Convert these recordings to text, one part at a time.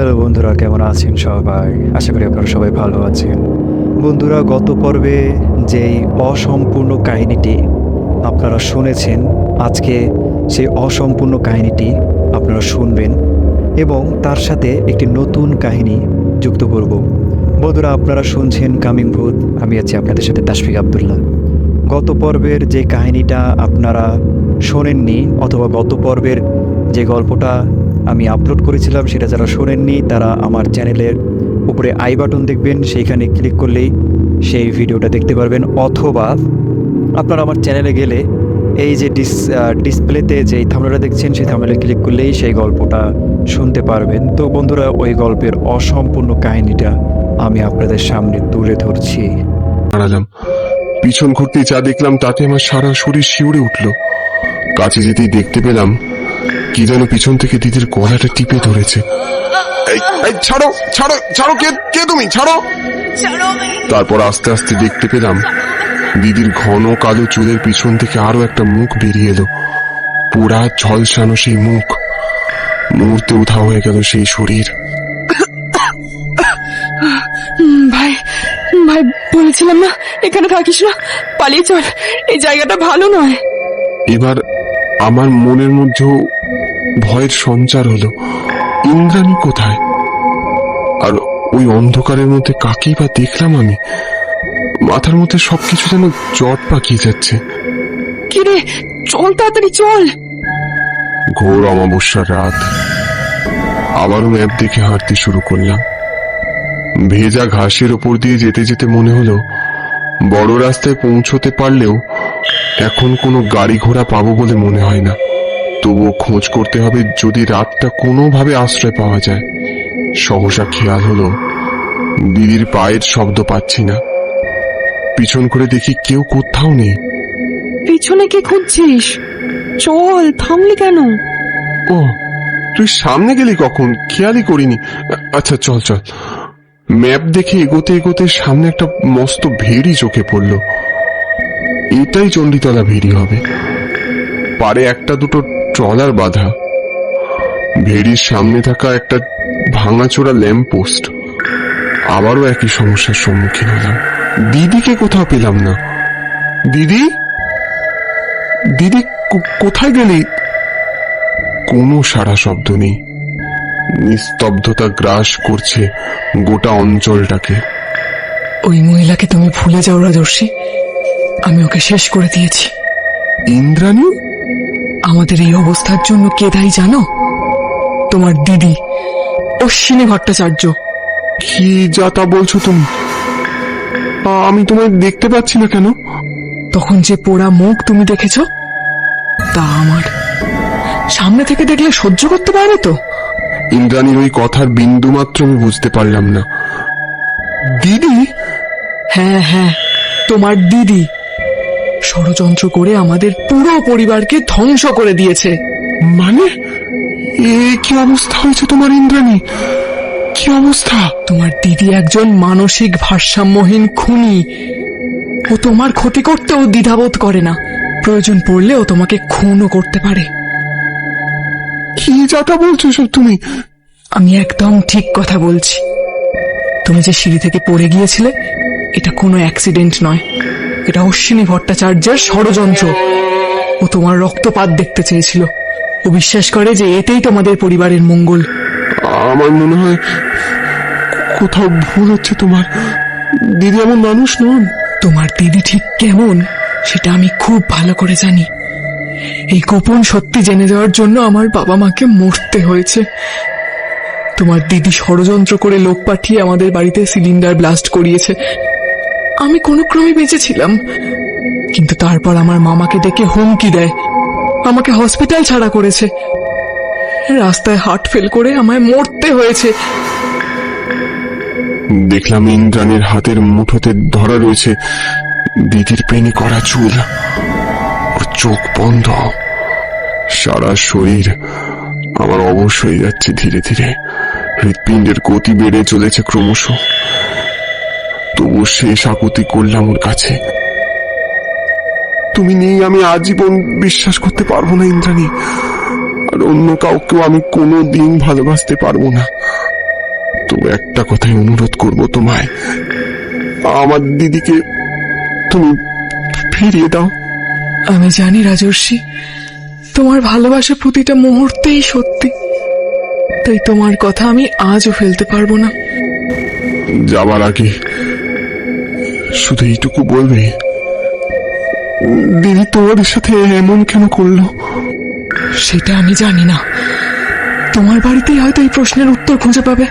Hello বন্ধুরা, কেমন আছেন সবাই? আশা করি আপনারা সবাই ভালো আছেন। বন্ধুরা, গত পর্বে যেই অসম্পূর্ণ কাহিনীটি আপনারা শুনেছেন, আজকে সেই অসম্পূর্ণ কাহিনীটি আপনারা শুনবেন এবং তার সাথে একটি নতুন কাহিনী যুক্ত করব। বন্ধুরা, আপনারা শুনছেন কামিং ভূত, আমি আছি আপনাদের সাথে তাশফিক আবদুল্লাহ। গত পর্বের যে কাহিনীটা আপনারা শোনেননি অথবা গত পর্বের যে গল্পটা আমি আপলোড করেছিলাম, সেটা যারা শোনেননি, তারা আমার চ্যানেলের উপরে আই বাটন দেখবেন, সেইখানে ক্লিক করলেই সেই ভিডিওটা দেখতে পারবেন। অথবা আপনারা আমার চ্যানেলে গেলে এই যে ডিস ডিসপ্লেতে যে থামলাটা দেখছেন, সেই থামলে ক্লিক করলেই সেই গল্পটা শুনতে পারবেন। তো বন্ধুরা, ওই গল্পের অসম্পূর্ণ কাহিনীটা আমি আপনাদের সামনে তুলে ধরছি। দাঁড়ালাম। পিছন ঘুরতে যা দেখলাম, তাতে আমার সারা শরীর শিউরে উঠল। কাছে যেতেই দেখতে পেলাম কি যেন পিছন থেকে দিদির গলাটা টিপে ধরেছে। এই এই ছাড়ো ছাড়ো ছাড়ো কে কে তুমি? ছাড়ো। তারপর আস্তে আস্তে দেখতে পেলাম দিদির ঘন কালো চুলের পিছন থেকে আরও একটা মুখ বেরিয়ে এলো। পোড়া ঝলসানো সেই মুখ। মুহূর্তে উধাও হয়ে গেল সেই শরীর। হুম, ভাই ভাই বলেছিলাম না এখানে থাকিস না। পালিয়ে চল এই জায়গাটা ভালো নয়। এবার আমার মনের মধ্যেও ভয়ের সঞ্চার হলো ইন্দ্রাণী কোথায়? আর ওই অন্ধকারের মধ্যে কাকেই বা দেখলাম আমি? মাথার মধ্যে সবকিছু যেন জট পাকিয়ে যাচ্ছে। কি রে চল তাড়াতাড়ি চল! ঘোর অমাবস্যার রাত। আবারও ম্যাপ দেখে হাঁটতে শুরু করলাম। ভেজা ঘাসের ওপর দিয়ে যেতে যেতে মনে হলো বড় রাস্তায় পৌঁছতে পারলেও এখন কোনো গাড়ি ঘোড়া পাবো বলে মনে হয় না। তবুও খোঁজ করতে হবে যদি রাতটা কোনোভাবে আশ্রয় পাওয়া যায়। সহসা খেয়াল হলো দিদির পায়ের শব্দ পাচ্ছি না। পিছন করে দেখি কেউ কোথাও নেই। পিছনে কি খুঁজছিস? চল থামলি কেন? ও তুই সামনে গেলি কখন? খেয়ালই করিনি। আচ্ছা চল চল। ম্যাপ দেখে এগোতে এগোতে সামনে একটা মস্ত ভেড়ি চোখে পড়ল। এটাই চণ্ডীতলা ভেড়ি হবে। পারে একটা দুটো ট্রলার বাঁধা। ভেড়ির সামনে থাকা একটা ভাঙাচোরা ল্যাম্প পোস্ট। আবারও একই সমস্যার সম্মুখীন হলাম। দিদিকে কোথাও পেলাম না। দিদি? দিদি কোথায় গেলি? কোনো সারা শব্দ নেই। নিস্তব্ধতা গ্রাস করছে গোটা অঞ্চলটাকে। ওই মহিলাকে তুমি ভুলে যাও রাজর্ষি। আমি ওকে শেষ করে দিয়েছি। ইন্দ্রাণী? আমাদের এই অবস্থার জন্য কে দায়ী জানো? তোমার দিদি অশ্বিনী ভট্টাচার্য। কি যা তা বলছো তুমি? আমি তোমায় দেখতে পাচ্ছি না কেন? তখন যে পোড়া মুখ তুমি দেখেছ তা আমার। সামনে থেকে দেখলে সহ্য করতে পারবে তো? ইন্দ্রাণীর ওই কথার বিন্দু মাত্র আমি বুঝতে পারলাম না। দিদি? হ্যাঁ হ্যাঁ তোমার দিদি। ষড়যন্ত্র করে আমাদের পুরো পরিবারকে ধ্বংস করে দিয়েছে। মানে? এ কি অবস্থা হয়েছে তোমার ইন্দ্রাণী? কি অবস্থা? তোমার দিদি একজন মানসিক ভারসাম্যহীন খুনি। ও তোমার ক্ষতি করতেও দ্বিধাবোধ করে না। প্রয়োজন পড়লে ও তোমাকে খুনও করতে পারে। কি যাতা বলছো সব তুমি? আমি একদম ঠিক কথা বলছি। তুমি যে সিঁড়ি থেকে পড়ে গিয়েছিলে এটা কোনো অ্যাক্সিডেন্ট নয়। এটা অশ্বিনী ভট্টাচার্যের ষড়যন্ত্র। ও তোমার রক্তপাত দেখতে চেয়েছিল। ও বিশ্বাস করে যে এতেই তোমাদের পরিবারের মঙ্গল। আমার মনে হয় কোথাও ভুল হচ্ছে তোমার। দিদি এমন মানুষ নন। তোমার দিদি ঠিক কেমন সেটা আমি খুব ভালো করে জানি। এই গোপন সত্যি জেনে যাওয়ার জন্য আমার বাবা মাকে মরতে হয়েছে। তোমার দিদি ষড়যন্ত্র করে লোক পাঠিয়ে আমাদের বাড়িতে সিলিন্ডার ব্লাস্ট করিয়েছে। আমি কোনো ক্রমে বেঁচেছিলাম কিন্তু তারপর আমার মামাকে ডেকে হুমকি দেয়। আমাকে হসপিটাল ছাড়া করেছে। রাস্তায় হার্ট ফেল করে আমায় মরতে হয়েছে। দেখলাম ইন্দ্রাণীর হাতের মুঠোতে ধরা রয়েছে দিদির পেনি করা চুল। ওর চোখ বন্ধ। সারা শরীর আমার অবশ হয়ে যাচ্ছে ধীরে ধীরে। হৃৎপিণ্ডের গতি বেড়ে চলেছে ক্রমশ। তবু শেষ আকুতি করলাম ওর কাছে। তুমি নেই আমি আজীবন বিশ্বাস করতে পারব না ইন্দ্রাণী। আর অন্য কাউকেও আমি কোনো দিন ভালোবাসতে পারব না। তো একটা কথাই অনুরোধ করব তোমায়। আমার দিদিকে তুমি ফিরিয়ে দাও। আমি জানি রাজর্ষি তোমার ভালোবাসা প্রতিটা মুহূর্তেই সত্যি। তাই তোমার কথা আমি আজও ফেলতে পারব না। যাবার আগে শুধু এইটুকু বলবে দিদি তোমাদের সাথে এমন কেন করল? সেটা আমি জানি না। তোমার বাড়িতেই হয়তো এই প্রশ্নের উত্তর খুঁজে পাবে।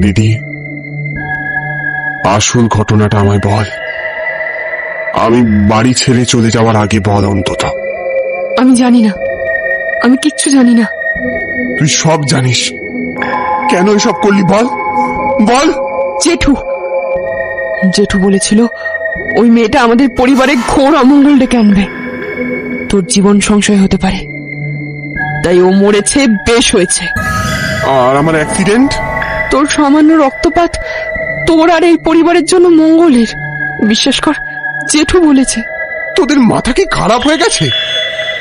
দিদি আসল ঘটনাটা আমায় বল। আমি বাড়ি ছেড়ে চলে যাওয়ার আগে বল অন্তত। আমি জানি না। আমি কিচ্ছু জানি না। তুই সব জানিস। কেন এসব করলি বল? বল। জেঠু। জেঠু বলেছিল ওই মেয়েটা আমাদের পরিবারে ঘোর অমঙ্গল ডেকে আনবে। তোর জীবন সংশয় হতে পারে। তাই ও মরেছে বেশ হয়েছে। আর আমার অ্যাক্সিডেন্ট তোর সামান্য রক্তপাত তোর আর এই পরিবারের জন্য মঙ্গলের। বিশ্বাস কর জেঠু বলেছে। তোদের মাথা কি খারাপ হয়ে গেছে?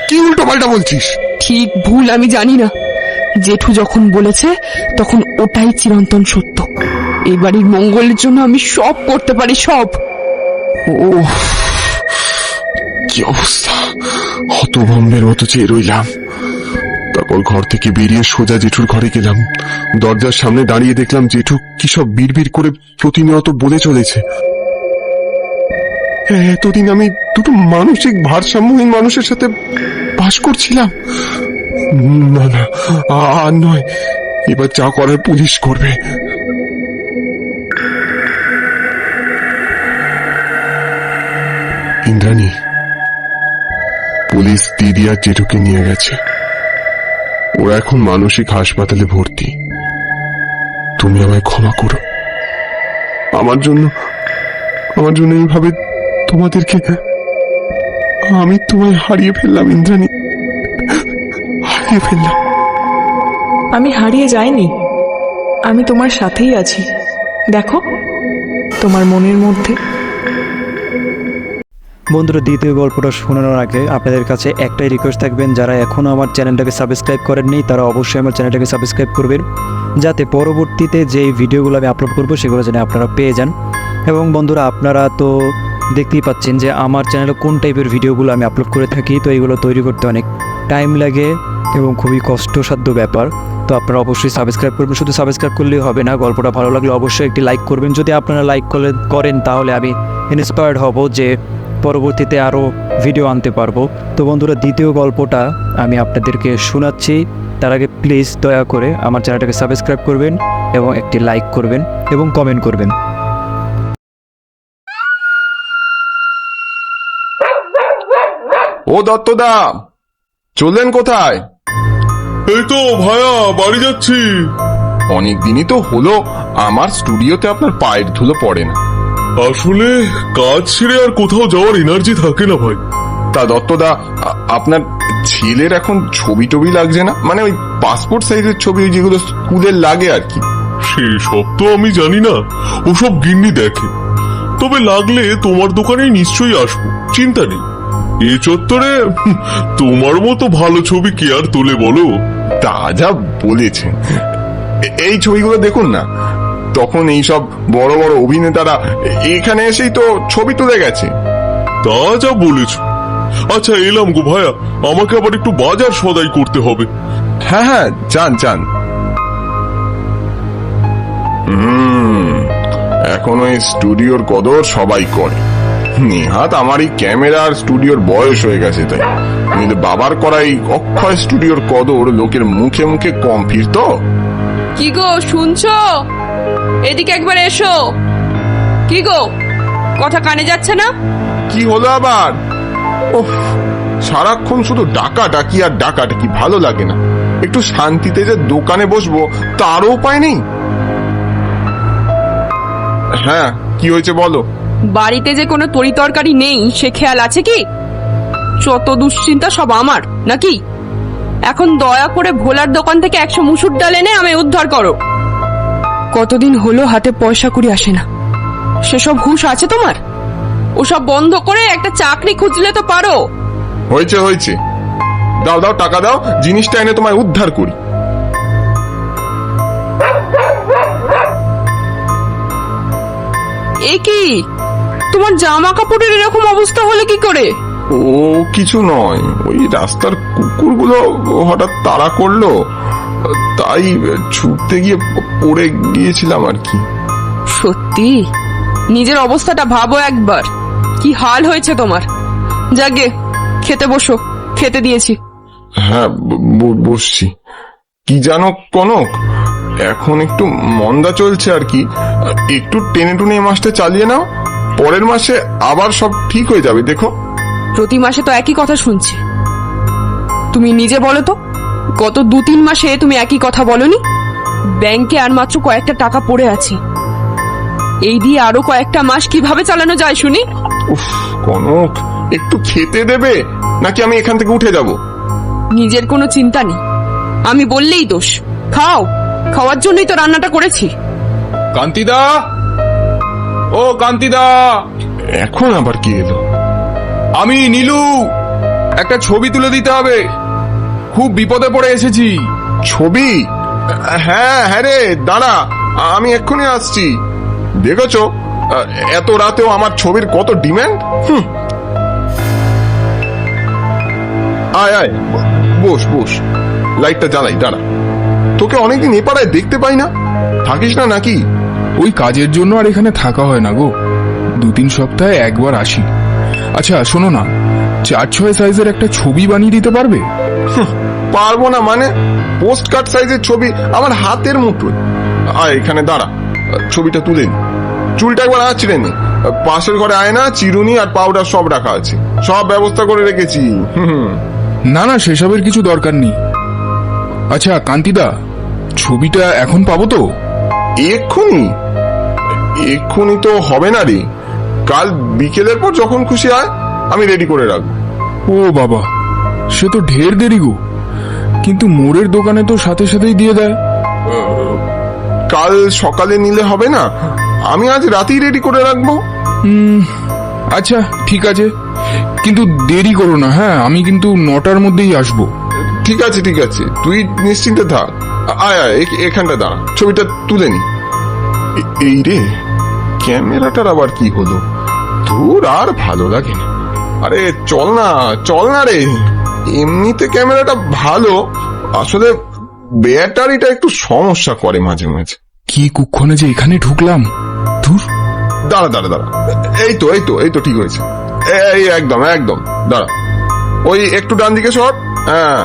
কি উল্টো পাল্টা বলছিস? ঠিক ভুল আমি জানি না। জেঠু যখন বলেছে, তখন ওটাই চিরন্তন সত্য। এই বাড়ির মঙ্গলের জন্য আমি সব করতে পারি, সব। ও কি অবস্থা। হতভম্বের মতো চেয়ে রইলাম। তারপর ঘর থেকে বেরিয়ে সোজা জেঠুর ঘরে গেলাম। দরজার সামনে দাঁড়িয়ে দেখলাম জেঠু কি সব বিড়বিড় করে প্রতিনিয়ত বলে চলেছে। এতদিন আমি দুটো মানসিক ভারসাম্যহীন মানুষের সাথে বাস করছিলাম। না না, আর নয়। এবার যা করার পুলিশ করবে। ইন্দ্রাণী, পুলিশ দিদি আর জেঠুকে নিয়ে গেছে। ওরা এখন মানসিক হাসপাতালে ভর্তি। তুমি আমায় ক্ষমা করো। আমার জন্য আমার জন্য এইভাবে তোমাদেরকে আমি তোমায় হারিয়ে ফেললাম, ইন্দ্রাণী। হারিয়ে ফেললাম। আমি হারিয়ে যাইনি। আমি তোমার সাথেই আছি। দেখো, তোমার মনের মধ্যে। বন্ধুরা, দ্বিতীয় গল্পটা শোনানোর আগে আপনাদের কাছে একটাই রিকোয়েস্ট থাকবেন। যারা এখনও আমার চ্যানেলটাকে সাবস্ক্রাইব করেননি, তারা অবশ্যই আমার চ্যানেলটাকে সাবস্ক্রাইব করবেন। যাতে পরবর্তীতে যে ভিডিওগুলো আমি আপলোড করব, সেগুলো যেন আপনারা পেয়ে যান। এবং বন্ধুরা, আপনারা তো দেখতেই পাচ্ছেন যে আমার চ্যানেলে কোন টাইপের ভিডিওগুলো আমি আপলোড করে থাকি, তো এইগুলো তৈরি করতে অনেক টাইম লাগে। এবং খুবই কষ্টসাধ্য ব্যাপার। তো আপনারা অবশ্যই সাবস্ক্রাইব করবেন। শুধু সাবস্ক্রাইব করলেই হবে না, গল্পটা ভালো লাগলে অবশ্যই একটি লাইক করবেন। যদি আপনারা লাইক করে করেন, তাহলে আমি ইন্সপায়ার্ড হব যে পরবর্তীতে আরও ভিডিও আনতে পারব। তো বন্ধুরা, দ্বিতীয় গল্পটা আমি আপনাদেরকে শোনাচ্ছি। তার আগে প্লিজ দয়া করে আমার চ্যানেলটাকে সাবস্ক্রাইব করবেন এবং একটি লাইক করবেন এবং কমেন্ট করবেন। ও দত্তদা, চললেন কোথায়? এই তো ভায়া বাড়ি যাচ্ছি। অনেক দিনই তো হলো আমার স্টুডিওতে আপনার পায়ের ধুলো পড়ে না। আসলে কাজ ছেড়ে আর কোথাও যাওয়ার এনার্জি থাকে না ভাই। তা দত্তদা আ- আপনার ছেলের এখন ছবি টবি লাগছে না? মানে ওই পাসপোর্ট সাইজের ছবি ওই যেগুলো স্কুলের লাগে আর কি। সেসব তো আমি জানি না ওসব গিন্নি দেখে। তবে লাগলে তোমার দোকানে নিশ্চয়ই আসব চিন্তা নেই। এ চত্বরে তোমার মতো ভালো ছবি কে আর তোলে বলো? তা যা বলেছেন এই ছবিগুলো দেখুন না। তখন এই সব বড় বড় অভিনেতারা এখানে এসেই তো ছবি তুলে গেছে। তা যা বলেছ। আচ্ছা এলাম গো ভায়া আমাকে আবার একটু বাজার সদাই করতে হবে। হ্যাঁ হ্যাঁ চান চান হুম এখন ওই স্টুডিওর কদর সবাই করে। নেহাত আমার এই ক্যামেরার স্টুডিওর বয়স হয়ে গেছে তাই। কিন্তু বাবার করা এই অক্ষয় স্টুডিওর কদর লোকের মুখে মুখে কম ফিরতো কি গো শুনছো? এদিকে একবার এসো। কি গো কথা কানে যাচ্ছে না? কি হলো আবার? ওহ সারাক্ষণ শুধু ডাকা ডাকি আর ডাকা ডাকি ভালো লাগে না। একটু শান্তিতে যে দোকানে বসবো তারও উপায় নেই। হ্যাঁ কি হয়েছে বলো? বাড়িতে যে কোনো তরি তরকারি নেই সে খেয়াল আছে কি? যত দুশ্চিন্তা সব আমার নাকি? এখন দয়া করে ভোলার দোকান থেকে একশো মুসুর ডাল এনে আমায় উদ্ধার করো। কতদিন হলো হাতে পয়সা কুড়ি আসে না। সেসব হুঁশ আছে তোমার? ওসব বন্ধ করে একটা চাকরি খুঁজলে তো পারো। হয়েছে হয়েছে। দাও দাও টাকা দাও জিনিসটা এনে তোমায় উদ্ধার করি। এ কি? তোমার জামা কাপড়ের এরকম অবস্থা হলে কি করে? ও কিছু নয়। ওই রাস্তার কুকুরগুলো হঠাৎ তাড়া করল। তাই ছুটতে গিয়ে পড়ে গিয়েছিলাম আর কি। সত্যি? নিজের অবস্থাটা ভাবো একবার। কি হাল হয়েছে তোমার? যাগে খেতে বসো। খেতে দিয়েছি। হ্যাঁ বসছি। কি জানো কনক? এখন একটু মন্দা চলছে আর কি। একটু টেনে টুনে মাসটা চালিয়ে নাও। পরের মাসে আবার সব ঠিক হয়ে যাবে দেখো। প্রতি মাসে তো একই কথা শুনছি। তুমি নিজে বলো তো গত দু তিন মাসে তুমি একই কথা বলনি? ব্যাংকে আর মাত্র কয়েকটা টাকা পড়ে আছে। এই দিয়ে আরও কয়েকটা মাস কীভাবে চালানো যায় শুনি? উফ কনক একটু খেতে দেবে নাকি আমি এখান থেকে উঠে যাব? নিজের কোনো চিন্তা নেই। আমি বললেই দোষ। খাও খাওয়ার জন্যই তো রান্নাটা করেছি। কান্তিদা! ও কান্তিদা। এখন আবার কি এলো? আমি নীলু একটা ছবি তুলে দিতে হবে। খুব বিপদে পড়ে এসেছি। ছবি? হ্যাঁ হ্যাঁ রে দাঁড়া আমি এক্ষুনি আসছি। দেখেছ এত রাতেও আমার ছবির কত ডিমান্ড? আয় আয় বস বস লাইটটা জ্বালাই দাঁড়া। তোকে অনেকদিন এ পাড়ায় দেখতে পাই না। থাকিস না নাকি? ওই কাজের জন্য আর এখানে থাকা হয় না গো। দু তিন সপ্তাহে একবার আসি। আচ্ছা শোনো না। চার ছয় সাইজের একটা ছবি বানিয়ে দিতে পারবে? পারব না মানে? পোস্ট কার্ড সাইজের ছবি আমার হাতের মুঠোয়। আয় এখানে দাঁড়া। ছবিটা তুলে নি। চুলটা একবার আঁচড়ে নি। পাশের ঘরে আয়না চিরুনি আর পাউডার সব রাখা আছে। সব ব্যবস্থা করে রেখেছি। না না সেসবের কিছু দরকার নেই। আচ্ছা কান্তিদা ছবিটা এখন পাবো তো? এক্ষুনি? এক্ষুনি তো হবে না রে। কাল বিকেলের পর যখন খুশি হয় আমি রেডি করে রাখব। ও বাবা সে তো ঢের দেরি গো। কিন্তু মোড়ের দোকানে তো সাথে সাথেই দিয়ে দেয়। কাল সকালে নিলে হবে না? আমি আজ রাতেই রেডি করে রাখব। আচ্ছা ঠিক আছে। কিন্তু দেরি করো না হ্যাঁ আমি কিন্তু নটার মধ্যেই আসব। ঠিক আছে ঠিক আছে। তুই নিশ্চিন্তে থাক। আয় আয় এখানটা দাঁড়া। ছবিটা তুলে নি। এই রে। ক্যামেরাটার আবার কি হলো? তোর আর ভালো লাগে না আরে চল না চল না রে। এমনিতে ক্যামেরাটা ভালো আসলে ব্যাটারিটা একটু সমস্যা করে মাঝে মাঝে। কি কুক্ষণে যে এখানে ঢুকলাম? ধুর। দাঁড়া দাঁড়া দাঁড়া। এই তো এই তো এই তো ঠিক হয়েছে। এই একদম একদম। দাঁড়া। ওই একটু ডান দিকে সর। হ্যাঁ।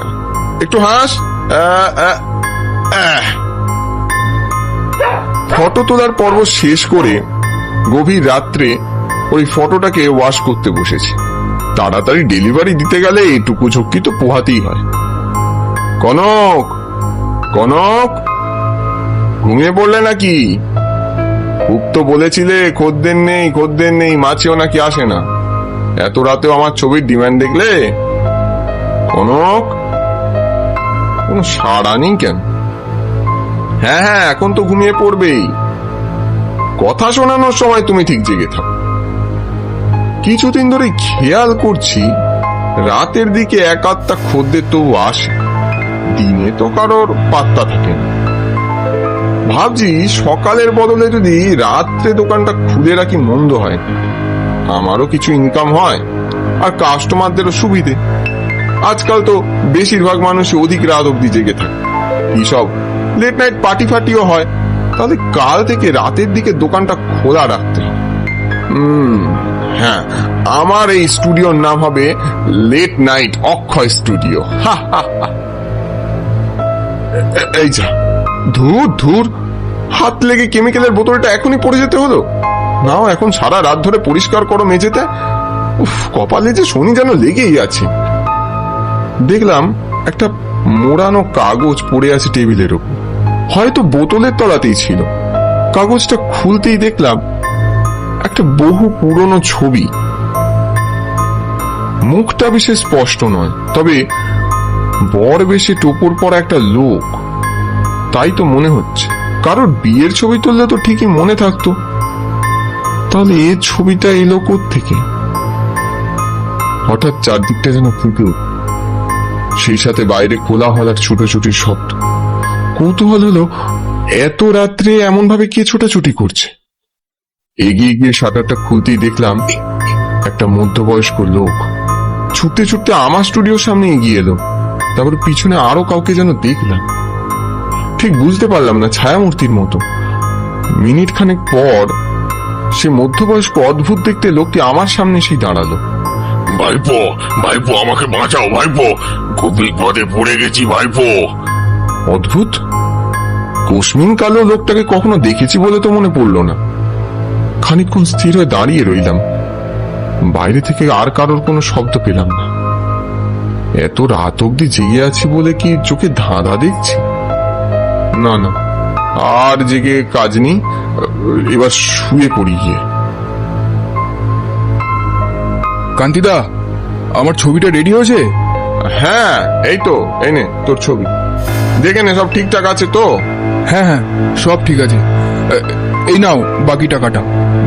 একটু হাস। ফটো তোলার পর্ব শেষ করে গভীর রাত্রে ওই ফটোটাকে ওয়াশ করতে বসেছি। তাড়াতাড়ি ডেলিভারি দিতে গেলে এইটুকু ঝক্কি তো পোহাতেই হয়। কনক! কনক! ঘুমিয়ে পড়লে নাকি? খুব বলেছিলে, খদ্দের নেই খদ্দের নেই, মাছিও নাকি আসে না। এত রাতেও আমার ছবির ডিমান্ড দেখলে? কনক! কোনো সাড়া নেই কেন? হ্যাঁ হ্যাঁ এখন তো ঘুমিয়ে পড়বেই। কথা শোনানোর সময় তুমি ঠিক জেগে থাকো কিছুদিন ধরে খেয়াল করছি, রাতের দিকে এক আধটা খদ্দের তবু আসে, দিনে তো কারোর পাত্তা থাকে না। ভাবছি সকালের বদলে যদি রাত্রে দোকানটা খুলে রাখি মন্দ হয়। আমারও কিছু ইনকাম হয়, আর কাস্টমারদেরও সুবিধে। আজকাল তো বেশিরভাগ মানুষই অধিক রাত অব্দি জেগে থাকে। কি সব লেট নাইট পার্টি ফাটিও হয়। তাহলে কাল থেকে রাতের দিকে দোকানটা খোলা রাখতে হবে। হ্যাঁ আমার এই স্টুডিওর নাম হবে লেট নাইট অক্ষয় স্টুডিও। এই যা, ধুর ধুর, হাত লেগে কেমিক্যালের বোতলটা এখনই পড়ে যেতে হলো। নাও, এখন সারা রাত ধরে পরিষ্কার করো মেঝেতে। উফ, কপালে যে শনি যেন লেগেই আছে। দেখলাম একটা মোড়ানো কাগজ পড়ে আছে টেবিলের উপর হয়তো বোতলের তলাতেই ছিল। কাগজটা খুলতেই দেখলাম একটা বহু পুরনো ছবি। মুখটা বিশেষ স্পষ্ট নয়, তবে বর বেশি টোপর পরা একটা লোক। তাই তো মনে হচ্ছে, কারোর বিয়ের ছবি তুললে তো ঠিকই মনে থাকতো। তাহলে এ ছবিটা এলো থেকে হঠাৎ চারদিকটা যেন ফুটে সেই সাথে বাইরে কোলাহলার ছুটোছুটির শব্দ। কৌতূহল হলো, এত রাত্রে এমন ভাবে কে ছোটাছুটি করছে? এগিয়ে গিয়ে শাটারটা খুলতেই দেখলাম একটা মধ্যবয়স্ক লোক। ছুটতে ছুটতে আমার স্টুডিওর সামনে এগিয়ে এলো, তারপর পিছনে আরও কাউকে যেন দেখলাম। ঠিক বুঝতে পারলাম না ছায়ামূর্তির মতো। মিনিট খানেক পর সে মধ্যবয়স্ক অদ্ভুত দেখতে লোকটি আমার সামনে সেই দাঁড়াল। ভাইপো ভাইপো, আমাকে বাঁচাও, ভাইপো। খুব বিপদে পড়ে গেছি, ভাইপো। অদ্ভুত। কোশমিন কালো লোকটাকে কখনো দেখেছি বলে তো মনে পড়ল না। খানিকক্ষণ স্থির হয়ে দাঁড়িয়ে রইলাম। বাইরে থেকে আর কারোর কোনো শব্দ পেলাম না। এত রাত অব্দি জেগে আছি বলে কি চোখে ধাঁধা দেখছি? না না আর জেগে কাজ নেই। এবার শুয়ে পড়ি গিয়ে। কান্তিদা আমার ছবিটা রেডি হয়েছে? হ্যাঁ এই তো এই নে তোর ছবি। দেখে নে সব ঠিকঠাক আছে তো? হ্যাঁ হ্যাঁ সব ঠিক আছে। এই নাও বাকি টাকাটা।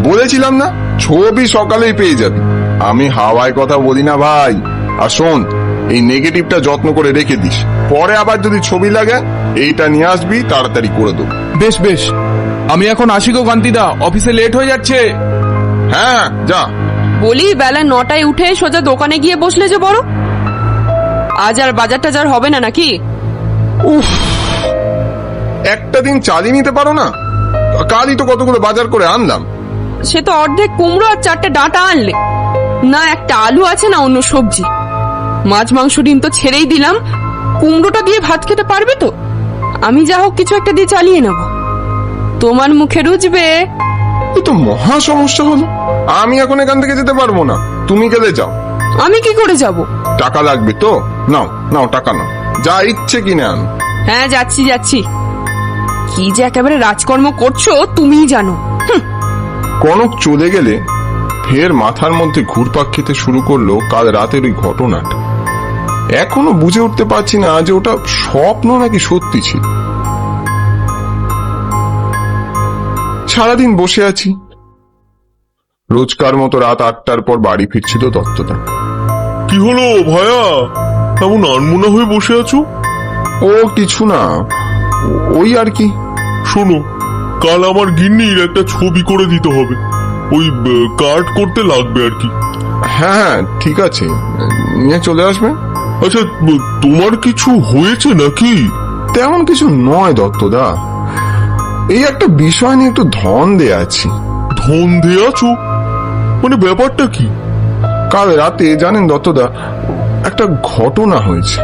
বলেছিলাম না ছবি সকালেই পেয়ে যাবে। আমি হাওয়ায় কথা বলি না ভাই। আর শোন এই নেগেটিভটা যত্ন করে রেখে দিস। পরে আবার যদি ছবি লাগে এইটা নিয়ে আসবি তাড়াতাড়ি করে দেবো বেশ বেশ। আমি এখন আসি গো কান্তিদা। অফিসে লেট হয়ে যাচ্ছে। হ্যাঁ যা। বলি বেলা নটায় উঠে সোজা দোকানে গিয়ে বসলে যে বড়। আজ আর বাজার টাজার হবে না নাকি? উফ। একটা দিন চালিয়ে নিতে পারো না? কালই তো কতগুলো বাজার করে আনলাম। সে তো অর্ধেক কুমড়ো আর চারটে ডাঁটা আনলে। না একটা আলু আছে না অন্য সবজি। মাছ মাংস ডিম তো ছেড়েই দিলাম। কুমড়োটা দিয়ে ভাত খেতে পারবে তো? আমি যা হোক কিছু একটা দিয়ে চালিয়ে নেব। তোমার মুখে রুজবে। এ তো মহা সমস্যা হলো। আমি এখন এখান থেকে যেতে পারব না। তুমি গেলে যাও। আমি কি করে যাব? টাকা লাগবে তো? নাও নাও টাকা নাও। যা ইচ্ছে কিনে আনো। হ্যাঁ যাচ্ছি যাচ্ছি। কি যে একেবারে রাজকর্ম করছ তুমিই জানো। কনক চলে গেলে ফের মাথার মধ্যে ঘুরপাক খেতে শুরু করল কাল রাতের ওই ঘটনাটা। এখনও বুঝে উঠতে পারছি না যে ওটা স্বপ্ন নাকি সত্যি ছিল। সারাদিন বসে আছি। রোজকার মতো রাত আটটার পর বাড়ি ফিরছিল দত্তদা। কি হলো ভায়া? এমন আনমোনা হয়ে বসে আছো? ও কিছু না। ওই আর কি। শোনো কাল আমার গিন্নির একটা ছবি করে দিতে হবে। ওই কার্ড করতে লাগবে আর কি। হ্যাঁ হ্যাঁ ঠিক আছে। নিয়ে চলে আসবে। আচ্ছা তোমার কিছু হয়েছে নাকি? তেমন কিছু নয় দত্তদা। এই একটা বিষয় নিয়ে একটু ধন্দে আছি। ধন ধন্দে আছো? মানে ব্যাপারটা কি? কাল রাতে জানেন দত্তদা একটা ঘটনা হয়েছে।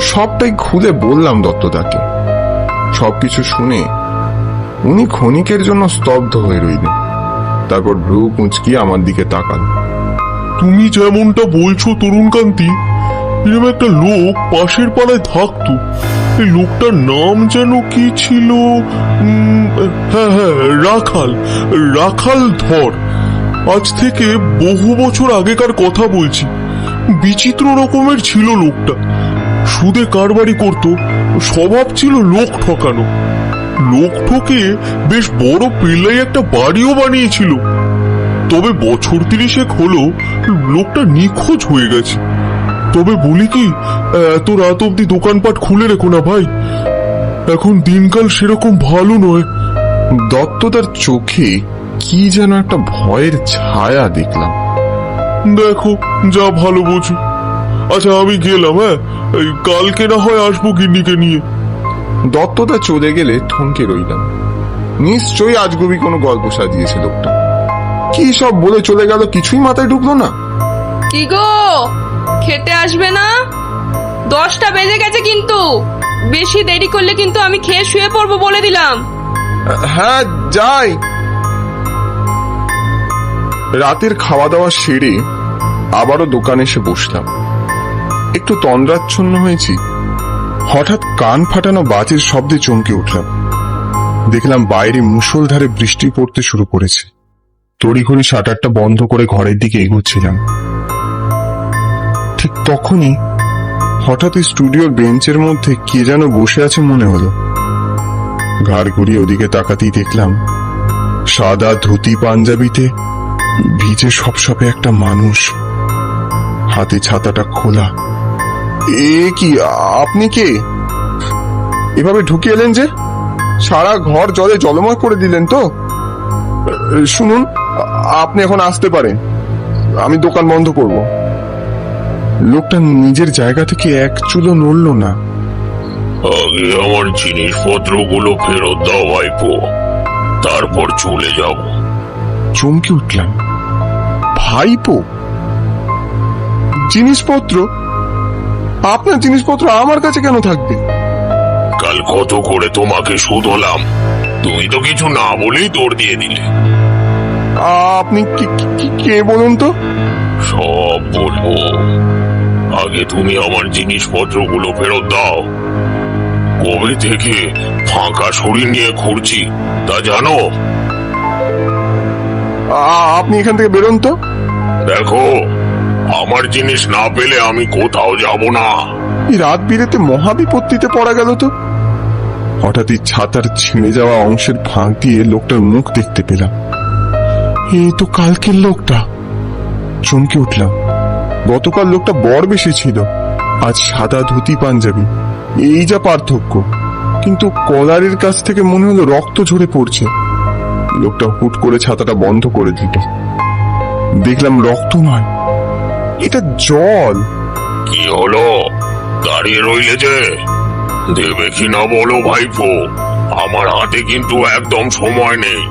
সবটাই খুলে বললাম দত্তদাকে। সবকিছু শুনে উনি ক্ষণিকের জন্য স্তব্ধ হয়ে রইলেন। তারপর ভ্রু কুঁচকি আমার দিকে তাকান তুমি যেমনটা বলছো, তরুণকান্তি এরকম একটা লোক পাশের পাড়ায় থাকতো। এই লোকটার নাম যেন কি ছিল? হ্যাঁ হ্যাঁ রাখাল। রাখাল ধর। আজ থেকে বহু বছর আগেকার কথা বলছি। বিচিত্র রকমের ছিল লোকটা। সুদে কারবারি করত, স্বভাব ছিল লোক ঠকানো। লোক ঠকে বেশ বড় পেল্লাই একটা বাড়িও বানিয়েছিল। তবে বছর তিরিশেক হলো লোকটা নিখোঁজ হয়ে গেছে। তবে বলি কি, এত রাত অব্দি দোকানপাট খুলে রেখো না ভাই। এখন দিনকাল সেরকম ভালো নয়। দত্ত তার চোখে কি যেন একটা ভয়ের ছায়া দেখলাম। দেখো যা ভালো বোঝো। আচ্ছা আমি গেলাম হ্যাঁ? এই কালকে না হয় আসব গিন্নিকে নিয়ে। দত্তদা চলে গেলে থমকে রইলাম। নিশ্চয়ই আজগুবি কোনো গল্প সাজিয়েছে লোকটা। কি সব বলে চলে গেল কিছুই মাথায় ঢুকলো না। কি গো? খেতে আসবে না? দশটা বেজে গেছে কিন্তু। বেশি দেরি করলে কিন্তু আমি খেয়ে শুয়ে পড়ব বলে দিলাম। হ্যাঁ যাই। রাতের খাওয়া দাওয়া সেরে আবারও দোকানে এসে বসলাম। একটু তন্দ্রাচ্ছন্ন হয়েছি। হঠাৎ কান ফাটানো বাজের শব্দে চমকে উঠলাম। দেখলাম বাইরে মুষলধারে বৃষ্টি পড়তে শুরু করেছে। তড়িঘড়ি শাটারটা বন্ধ করে ঘরের দিকে এগোচ্ছিলাম। ঠিক তখনই হঠাৎ স্টুডিওর বেঞ্চের মধ্যে কে যেন বসে আছে মনে হলো। ঘাড় ঘুরিয়ে ওদিকে তাকাতেই দেখলাম সাদা ধুতি পাঞ্জাবিতে ভিজে সপসপে একটা মানুষ। হাতে ছাতাটা খোলা। এ কি আপনি কে? এভাবে ঢুকে এলেন যে? সারা ঘর জলে জলময় করে দিলেন তো? শুনুন আপনি এখন আসতে পারেন। আমি দোকান বন্ধ করব। লোকটা নিজের জায়গা থেকে এক চুলো নড়ল না। আগে আমার জিনিসপত্রগুলো ফেরত দাও ভাইপো। তারপর চলে যাব। চমকে উঠলাম। ভাইপো। জিনিসপত্র? আপনার জিনিসপত্র আমার কাছে কেন থাকবে? কাল কত করে তোমাকে শুধলাম। তুমি তো কিছু না বলেই দৌড় দিয়ে দিলে। আপনি কি- বলুন তো? সব বলব। আগে তুমি আমার জিনিসপত্রগুলো ফেরত দাও। কবে থেকে ফাঁকা শরীর নিয়ে ঘুরছি তা জানো? আপনি এখান থেকে বেরোন তো। দেখো, আমার জিনিস না পেলে আমি কোথাও যাব না। রাত বিরেতে মহাবিপত্তিতে পড়া গেল তো। হঠাৎই ছাতার ছিঁড়ে যাওয়া অংশের ফাঁক দিয়ে লোকটার মুখ দেখতে পেলাম। এই তো কালকের লোকটা। চমকে উঠলাম। গতকাল লোকটা বড় বেশি ছিল। আজ সাদা ধুতি পাঞ্জাবি। এই যা পার্থক্য। কিন্তু কলারের কাছ থেকে মনে হলো রক্ত ঝরে পড়ছে। লোকটা হুট করে ছাতাটা বন্ধ করে দিল। দেখলাম রক্ত নয়। এটা জল। কি হলো? দাঁড়িয়ে রইলে যে? দেবে কি না বলো ভাইপো? আমার হাতে কিন্তু একদম সময় নেই।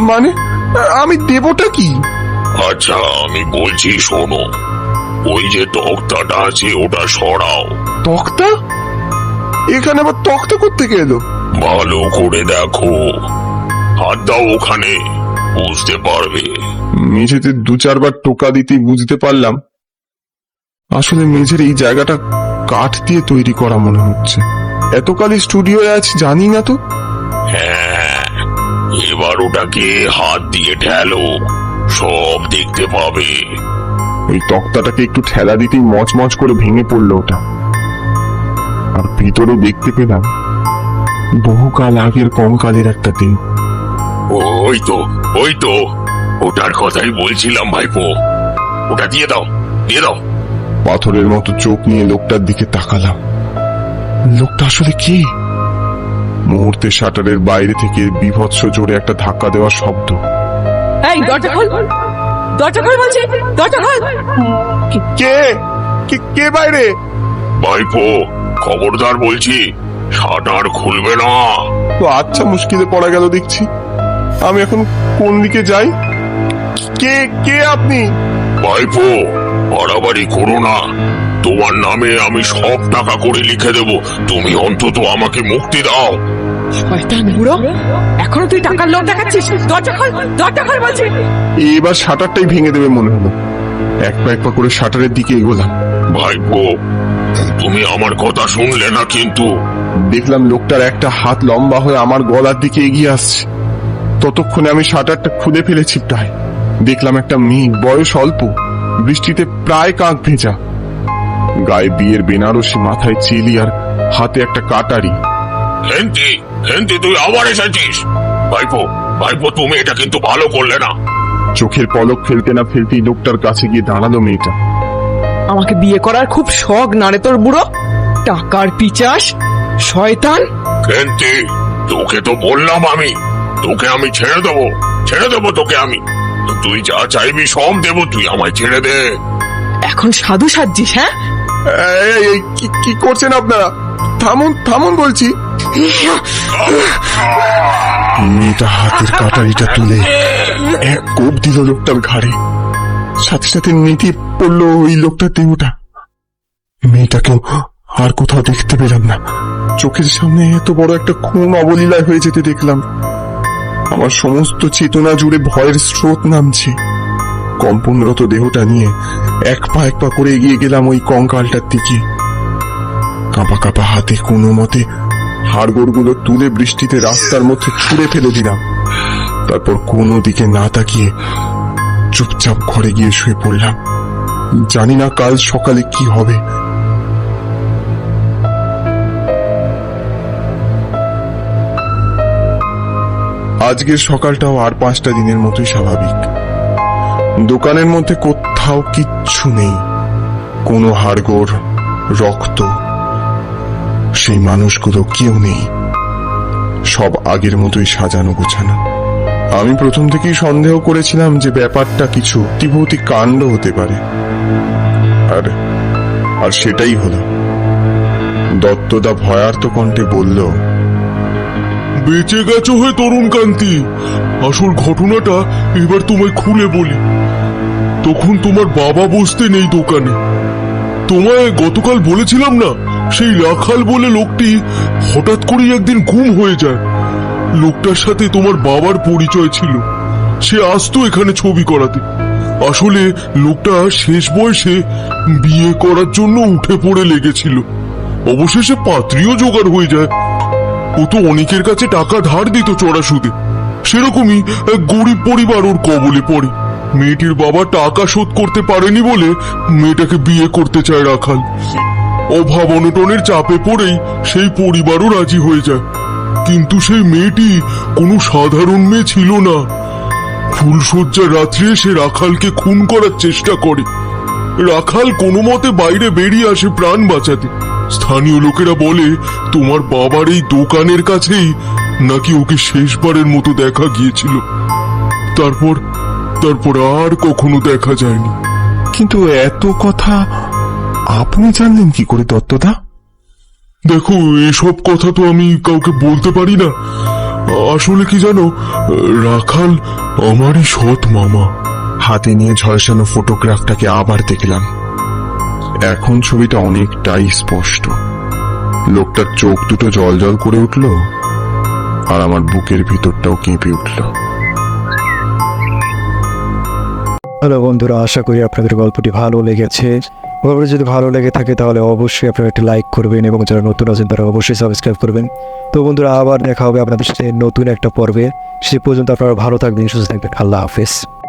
মানে আমি দেবটা কি? আচ্ছা আমি বলছি শোনো। ওই যে তক্তাটা আছে ওটা সরাও। তক্তা? এখানে আবার তক্তা করতে এলো? ভালো করে দেখো। হাত দাও ওখানে। বুঝতে পারবে। মেঝেতে দু চারবার টোকা দিতেই বুঝতে পারলাম। আসলে মেঝের এই জায়গাটা কাঠ দিয়ে তৈরি করা মনে হচ্ছে। এতকালই স্টুডিওয়ে আছি জানি না তো। হ্যাঁ এবার ওটাকে হাত দিয়ে ঠেলো সব দেখতে পাবে। ওই তক্তাটাকে একটু ঠেলা দিতেই মচমচ করে ভেঙে পড়ল ওটা। আর ভিতরে দেখতে পেলাম বহুকাল আগের কঙ্কালের একটা দিন। ওই তো ওই তো। ওটার কথাই বলছিলাম ভাইপো। ওটা দিয়ে দাও দিয়ে দাও। পাথরের মতো চোখ নিয়ে লোকটার দিকে তাকালাম। লোকটা আসলে কি? মুহূর্তে শাটারের বাইরে থেকে বিভৎস জোরে একটা ধাক্কা দেওয়ার শব্দ। এই দরজা খোল। দরজা খোল বলছি। দরজা খোল। কে কে কে বাইরে? ভাইপো খবরদার বলছি শাটার খুলবে না। তো আচ্ছা মুশকিলে পড়া গেল দেখছি। আমি এখন কোন দিকে যাই? কে কে আপনি? ভাইপো বাড়াবাড়ি করো না। তোমার নামে আমি সব টাকা করে লিখে দেব। তুমি অন্তত আমাকে মুক্তি দাও। শয়তান বুড়ো। এখনও তুই টাকার লোভ দেখাচ্ছিস? দরজা খোল দরজা খোল বলছি। এবার শাটারটাই ভেঙে দেবে মনে হলো। এক পা এক পা করে শাটারের দিকে এগোলাম। ভাইপো তুমি আমার কথা শুনলে না কিন্তু। দেখলাম লোকটার একটা হাত লম্বা হয়ে আমার গলার দিকে এগিয়ে আসছে। ততক্ষণে আমি শাটারটা খুলে ফেলেছি প্রায়। দেখলাম একটা মেয়ে বয়স অল্প বৃষ্টিতে প্রায় কাক ভেজা। গায়ে বিয়ের বেনারসি মাথায় চেলি আর হাতে একটা কাটারি। হেন্তি হেন্তি তুই আবার এসেছিস। ভাইপো ভাইপো তুমি এটা কিন্তু ভালো করলে না। চোখের পলক ফেলতে না ফেলতেই লোকটার কাছে গিয়ে দাঁড়াল মেয়েটা। আমাকে বিয়ে করার খুব শখ না রে তোর বুড়ো। টাকার পিচাস শয়তান। হেন্তি তোকে তো বললাম আমি। তোকে আমি ছেড়ে দেবো ছেড়ে দেবো তোকে আমি। তুই যা চাইবি সব দেবো তুই আমায় ছেড়ে দে। এখন সাধু সাজছিস হ্যাঁ? এই, এই, কি কি করছেন আপনারা? থামুন থামুন বলছি। মেয়েটা হাতের কাটারিটা তুলে এক কোপ দিল লোকটার ঘাড়ে। সাথে সাথে নেতি পড়ল ওই লোকটার দেহটা। মেয়েটাকেও আর কোথাও দেখতে পেলাম না। চোখের সামনে এত বড় একটা খুন অবলীলায় হয়ে যেতে দেখলাম। আমার সমস্ত চেতনা জুড়ে ভয়ের স্রোত নামছে। কম্পনরত দেহটা নিয়ে এক পা এক পা করে এগিয়ে গেলাম ওই কঙ্কালটার দিকে। কাঁপা কাঁপা হাতে কোনো মতে হাড়গোড়গুলো তুলে বৃষ্টিতে রাস্তার মধ্যে ছুঁড়ে ফেলে দিলাম। তারপর কোনো দিকে না তাকিয়ে চুপচাপ ঘরে গিয়ে শুয়ে পড়লাম। জানি না কাল সকালে কি হবে। আজকের সকালটাও আর পাঁচটা দিনের মতোই স্বাভাবিক। দোকানের মধ্যে কোথাও কিচ্ছু নেই। কোনো হাড়গোড়, রক্ত, সেই মানুষগুলো কেউ নেই। সব আগের মতোই সাজানো গোছানো। আমি প্রথম থেকেই সন্দেহ করেছিলাম যে ব্যাপারটা কিছু অতিভৌতি কাণ্ড হতে পারে। আর আর সেটাই হলো। দত্তদা ভয়ার্ত কণ্ঠে বলল বেঁচে গেছো হয়ে তরুণ কান্তি আসল ঘটনাটা এবার তোমায় খুলে বলি। তখন তোমার বাবা বসতে নেই দোকানে। তোমায় গতকাল বলেছিলাম না, সেই রাখাল বলে লোকটি হঠাৎ করেই একদিন গুম হয়ে যায়। লোকটার সাথে তোমার বাবার পরিচয় ছিল। সে আসতো এখানে ছবি করাতে। আসলে লোকটা শেষ বয়সে বিয়ে করার জন্য উঠে পড়ে লেগেছিল। অবশেষে পাত্রীও জোগাড় হয়ে যায়। ও তো অনেকের কাছে টাকা ধার দিত চড়া সুদে সেরকমই এক গরিব পরিবার ওর কবলে পড়ে। মেয়েটির বাবা টাকা শোধ করতে পারেনি বলে মেয়েটাকে বিয়ে করতে চায় রাখাল। অভাব অনটনের চাপে পড়েই সেই পরিবারও রাজি হয়ে যায়। কিন্তু সেই মেয়েটি কোনো সাধারণ মেয়ে ছিল না। ফুলশয্যার রাত্রে সে রাখালকে খুন করার চেষ্টা করে। রাখাল কোনো মতে বাইরে বেরিয়ে আসে প্রাণ বাঁচাতে। স্থানীয় লোকেরা বলে তোমার বাবার এই দোকানের কাছেই নাকি ওকে শেষবারের মতো দেখা গিয়েছিল। তারপর তারপর আর কখনো দেখা যায়নি। কিন্তু এত কথা আপনি জানলেন কি করে দত্তদা? দেখো এসব কথা তো আমি কাউকে বলতে পারি না। আসলে কি জানো রাখাল আমারই সৎ মামা। হাতে নিয়ে ঝলসানো ফটোগ্রাফটাকে আবার দেখলাম। এখন ছবিটা অনেকটাই স্পষ্ট। লোকটার চোখ দুটো জল জল করে উঠল, আর আমার বুকের ভিতরটাও কেঁপে উঠল। হ্যালো বন্ধুরা, আশা করি আপনাদের গল্পটি ভালো লেগেছে। গল্পটি যদি ভালো লেগে থাকে তাহলে অবশ্যই আপনারা একটি লাইক করবেন এবং যারা নতুন আছেন তারা অবশ্যই সাবস্ক্রাইব করবেন। তো বন্ধুরা, আবার দেখা হবে আপনাদের সাথে নতুন একটা পর্বে। সে পর্যন্ত আপনারা ভালো থাকবেন, সুস্থ থাকবেন। আল্লাহ হাফেজ।